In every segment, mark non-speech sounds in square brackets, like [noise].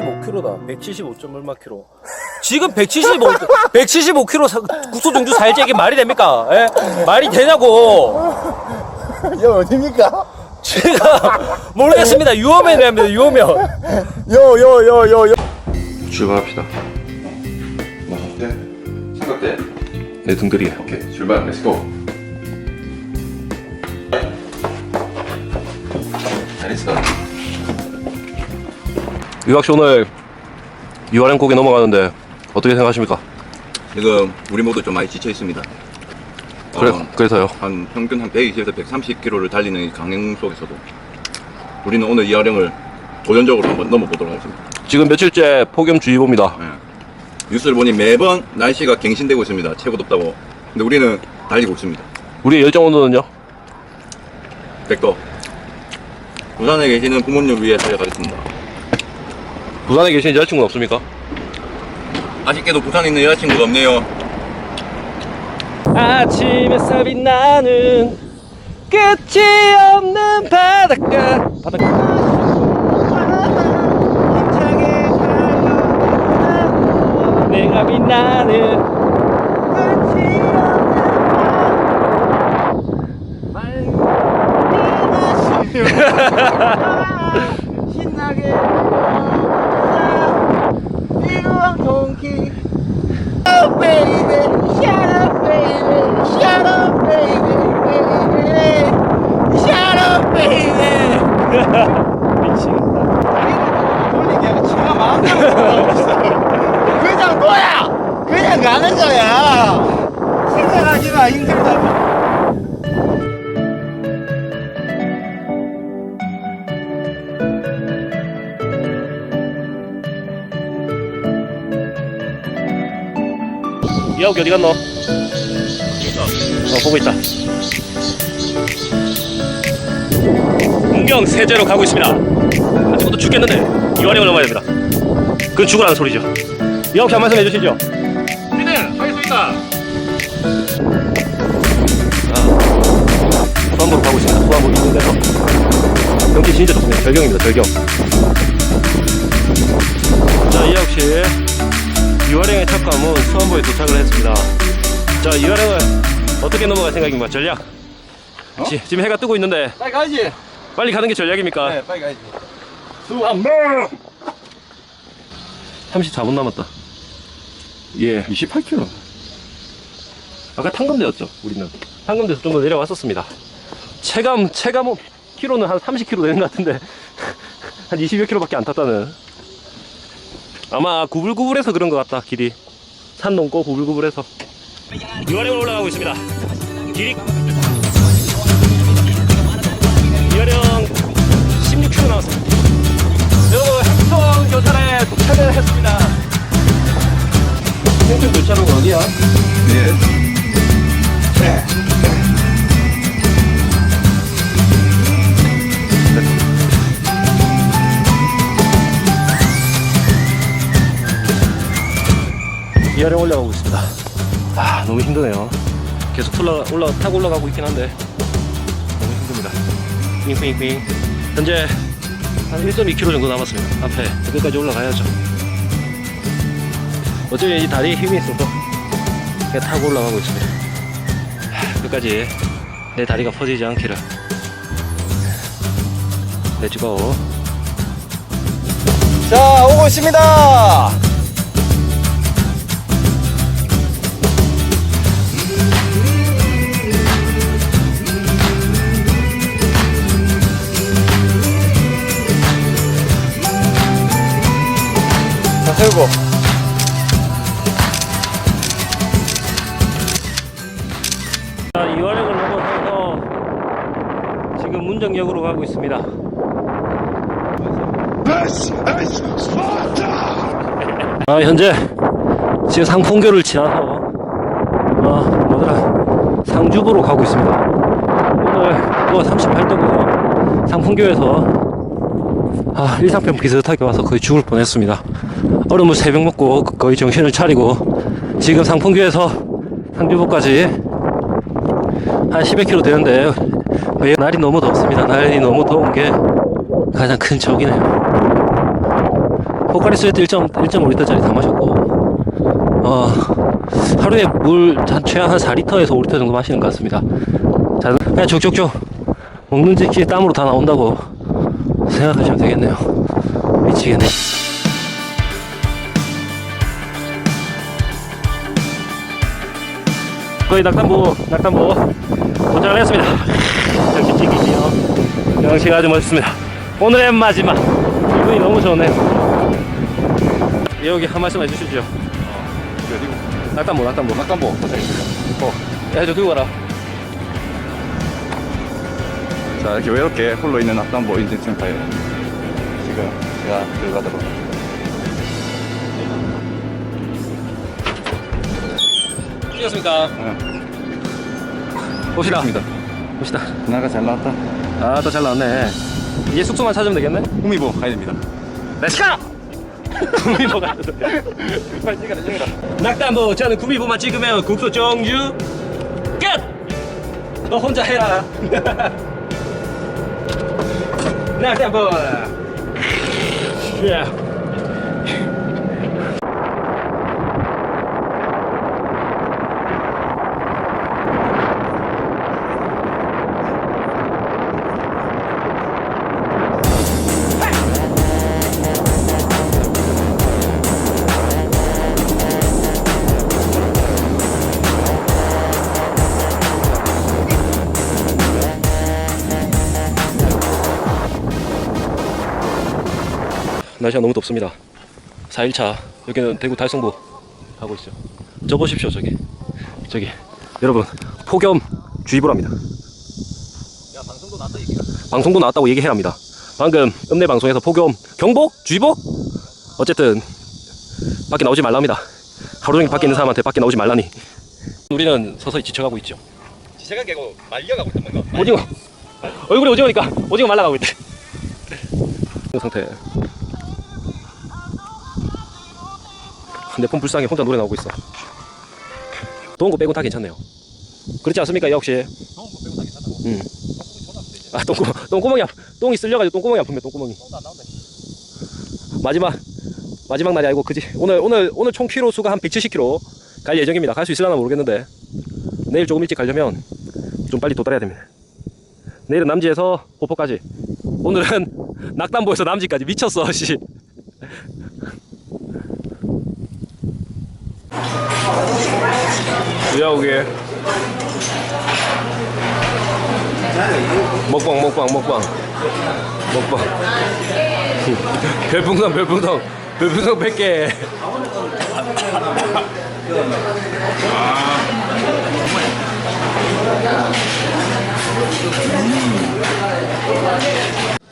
175kg다. 175점 얼마 킬로. 지금 175, 175kg 국소 중주 살지 이게 말이 됩니까? 예? 말이 되냐고. 여 어딥니까? 제가 모르겠습니다. 유호면이 합니다. 유호면. 요요요요 요. 출발합시다. 네. 삼각대. 내 등들이. 오케이. 출발. 렛츠고. 잘했어. 유학 씨 오늘 유아랭 곡에 넘어가는데 어떻게 생각하십니까? 지금 우리 모두 좀 많이 지쳐 있습니다. 그래, 어, 그래서요. 한 평균 한 120에서 130km를 달리는 이 강행 속에서도 우리는 오늘 이 아령을 도전적으로 한번 넘어보도록 하겠습니다. 지금 며칠째 폭염주의보입니다. 예. 뉴스를 보니 매번 날씨가 갱신되고 있습니다. 최고 덥다고. 근데 우리는 달리고 있습니다. 우리의 열정 온도는요? 백도. 부산에 계시는 부모님을 위해 달려가겠습니다. 부산에 계신 여자친구는 없습니까? 아쉽게도 부산에 있는 여자친구가 없네요. 아침 햇살이 나는 끝이 없는 바닷가. 바닷가. 내가 빛나는 [laughs] 신나게 이루왕 동키 Oh baby, shut up baby, shut up baby, baby, shut up baby. 미치겠다. 돌리기 아니라 지가 마음대로 있어. 그냥 둬야 그냥 가는 거야. 생각하지 마 힘들다고. 이하옥이 어디 갔노? 어, 보고 있다. 문경 세제로 가고 있습니다. 아직도 죽겠는데 이완형을 넘어야 됩니다. 그건 죽으라는 소리죠. 이하옥 씨한 말씀 해주시죠. 우리는 하겠습니다. 수안보로 가고 있습니다. 수안보 있는 데서 경치 진짜 좋습니다. 절경입니다. 절경. 자, 이하옥 씨. 유아령의 첫 감은 수원보에 도착을 했습니다. 자, 유아령은 어떻게 넘어갈 생각입니까? 전략. 지, 지금 해가 뜨고 있는데 빨리 가야지. 빨리 가는 게 전략입니까? 네, 빨리 가야지. 34분 남았다. 예. 28km. 아까 탄검대였죠, 우리는. 탄검대에서 좀 더 내려왔었습니다. 체감, 체감 키로는 한 30km 되는 것 같은데, [laughs] 한 20여 킬로밖에 안 탔다는. 아마 구불구불해서 그런 것 같다, 길이. 산 넘고 구불구불해서. 유아령을 올라가고 있습니다. 길이. 이하령 올라가고 있습니다. 아, 너무 힘드네요. 계속 올라, 올라, 타고 올라가고 있긴 한데, 너무 힘듭니다. 삥삥삥. 현재 한 1.2km 정도 남았습니다. 앞에 끝까지 올라가야죠. 어쩌면 이 다리에 힘이 있어서 그냥 타고 올라가고 있습니다. 하, 끝까지 내 다리가 퍼지지 않기를. 렛츠고. 자, 오고 있습니다. 자, 세우고. 자, 이화령을 넘어서서 지금 문정역으로 가고 있습니다. 아, 현재 지금 상풍교를 지나서 어, 뭐더라 상주부로 가고 있습니다. 오늘 또 38도고요. 상풍교에서 아, 일상병 비슷하게 와서 거의 죽을 뻔했습니다. 얼음을 새벽 먹고 거의 정신을 차리고 지금 상풍교에서 상주부까지 한 11km 되는데 왜 날이 너무 덥습니다. 날이 너무 더운 게 가장 큰 적이네요. 포카리 스웨트 1.5리터짜리 다 마셨고 어, 하루에 물한 최한 한 4리터에서 5리터 정도 마시는 것 같습니다. 자, 그냥 족족족 먹는 즉시 땀으로 다 나온다고 생각하시면 되겠네요. 미치겠네. 거의 낙담보, 낙담보 도착을 했습니다. 정신 찍이시요. 영시가 아주 멋있습니다. 오늘의 마지막. 기분이 너무 좋네요. 여기 한 말씀 해주시죠. 낙담보. 낙담보 도착했습니다. 어, 야, 저 들고 가라. 자 이렇게 외롭게 홀로 있는 낙담보 인증센터에 지금 제가 들어가도록 찍었습니까? 응. 봅시다. 봅시다. 누나가 잘 나왔다. 아, 또 잘 나왔네. 이제 숙소만 찾으면 되겠네? 후미보 가야 됩니다. 렛츠고! 구미보가 빨리 찍어라 찍어라 낙담보 저는 구미보만 찍으면 국수 정주 끝! 너 혼자 해라 [laughs] 낙담보 예. 날씨가 너무 덥습니다. 4일차 여기는 대구 달성부 가고 있죠 저 보십시오 저기. 저기 여러분 폭염 주의보랍니다. 야 방송도 나왔다 얘기 방송도 나왔다고 얘기해랍니다. 방금 읍내 방송에서 폭염 경보? 주의보? 어쨌든 밖에 나오지 말랍니다. 하루 종일 밖에 있는 사람한테 밖에 나오지 말라니. 우리는 서서히 지쳐가고 있죠. 제가 깨고 말려가고 있던 건가? 오징어. 얼굴에 오징어니까 오징어 말라가고 있대. 이 상태 내 폰 불쌍해. 혼자 노래 나오고 있어. 더운 거 빼고 다 괜찮네요. 그렇지 않습니까? 이 역시? 더운 거 빼고 다 괜찮다고. 음. 아 똥구멍 똥구멍이 똥이 쓸려가지고 똥구멍이 아프면 똥구멍이. 마지막 마지막 날이 아니고 그지? 오늘 오늘 오늘 총 키로 수가 한 170km 갈 예정입니다. 갈 수 있을려나 모르겠는데. 내일 조금 일찍 가려면 좀 빨리 도달해야 됩니다. 내일은 남지에서 보포까지. 오늘은 [laughs] 낙담보에서 남지까지. 미쳤어 씨 야오게 먹방 먹방 먹방. 먹방. [laughs] 별풍선 별풍선. 별풍선 100개.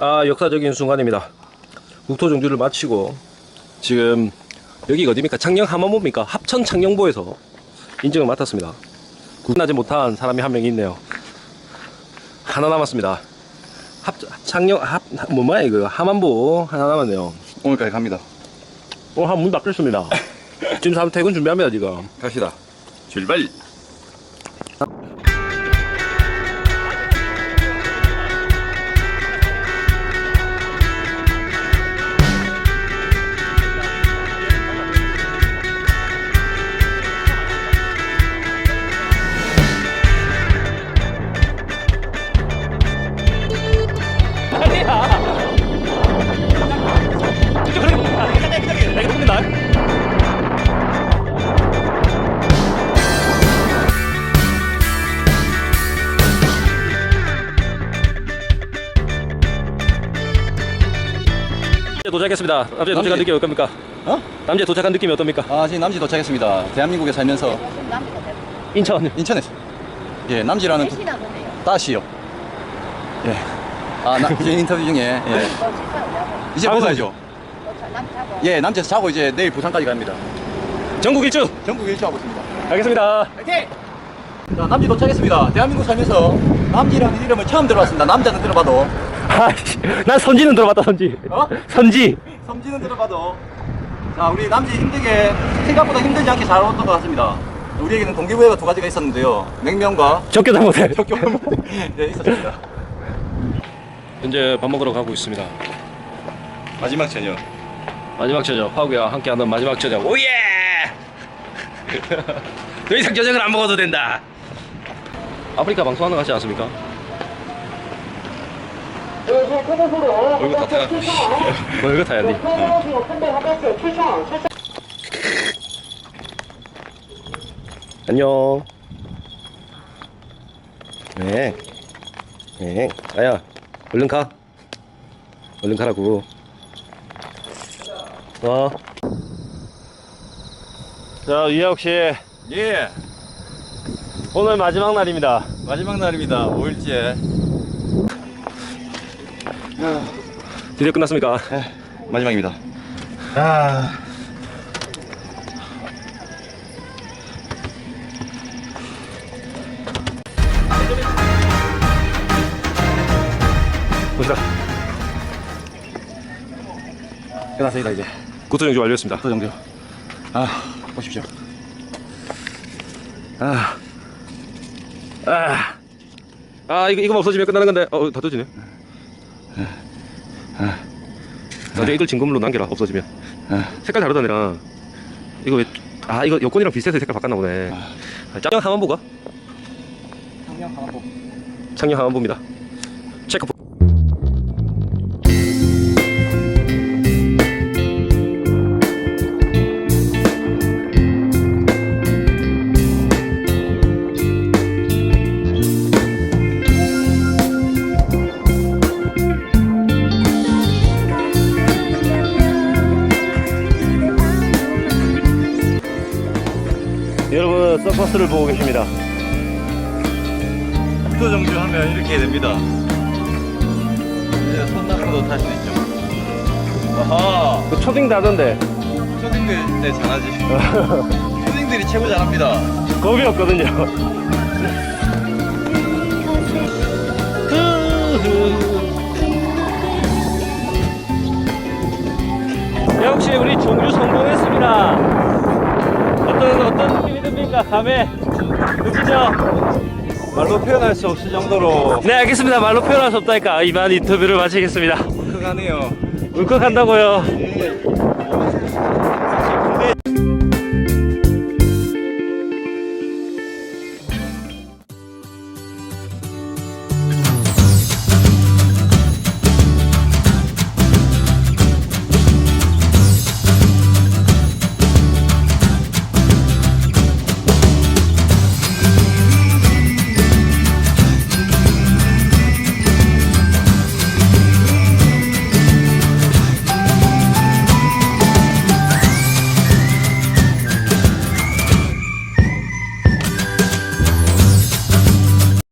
아 역사적인 순간입니다. 국토 정주를 마치고 지금 여기가 어디입니까? 창녕 하마모입니까? 합천 창녕보에서 인증을 맡았습니다 구분하지 못한 사람이 한명 있네요 하나 남았습니다 합 창녕 합뭐 뭐야 이거 하만보 하나 남았네요 오늘까지 갑니다. 오늘 한문 닫겠습니다 [laughs] 지금 사람 퇴근 준비합니다 지금 갑시다. 출발. 도착했습니다. 남자 도착한 남지? 느낌이 어떻습니까? 어? 남자 도착한 느낌이 어떻습니까? 아 지금 남지 도착했습니다. 대한민국에 살면서 인천. 인천에서 예 남지라는 보네요. 따시요. 예. 아 나, 이제 인터뷰 중에 예. 뭐. 이제 아, 먹어야죠. 남 타고. 예 남지에서 자고 이제 내일 부산까지 갑니다. 전국 일주. 전국 일주하고 있습니다. 알겠습니다. 자 남지 도착했습니다. 대한민국 살면서 남지라는 이름을 처음 들어봤습니다. 남자는 들어봐도 아씨, 난 선지는 들어봤다 선지. 어? 선지. 섬지는 들어봐도 자 우리 남지 힘들게 생각보다 힘들지 않게 잘 왔던 것 같습니다. 우리에게는 동기부여가 두 가지가 있었는데요. 냉면과 적교다 못해. 적교 네, [laughs] 있었습니다. 현재 밥 먹으러 가고 있습니다. 마지막 저녁 마지막 저녁 파우기와 함께하는 마지막 저녁 오예 [laughs] 더 이상 저녁을 안 먹어도 된다 아프리카 방송하는 거 같지 않습니까? 얼굴 다 타가. 뭐 이거 타야 돼 안녕 네. 네. 아야 얼른 가 얼른 가라고 어. 자 유혁 씨 예. 오늘 마지막 날입니다 마지막 날입니다. 5일째. 드디어 끝났습니까? 마지막입니다. 보시다 끝났습니다 이제. 구토 정지 완료했습니다 또 정도. 아 보십시오. 아 아, 아 이거 이거만 없어지면 끝나는 건데 어 다 떠지네 나중에 이걸 진검으로 남겨라 없어지면 색깔 다르다 내랑 이거 왜 아 이거 여권이랑 비슷해서 색깔 바꿨나 보네 아, 짱형 하만보가 청량 하고. 창녕 하만보입니다 서커스를 보고 계십니다 또 정주 하면 이렇게 됩니다. 이제 손 닦고도 탈 수 있죠. 아하. 그 초딩 다던데 초딩들 네 잘하지. [laughs] 초딩들이 최고 잘합니다. 겁이 없거든요 역시 우리 종주 성공했습니다 어떤 어떤 듭니까 감에 느끼죠? 말로 표현할 수 없을 정도로 네 알겠습니다 말로 표현할 수 없다니까 이만 인터뷰를 마치겠습니다 크가네요. 울컥한다고요 예.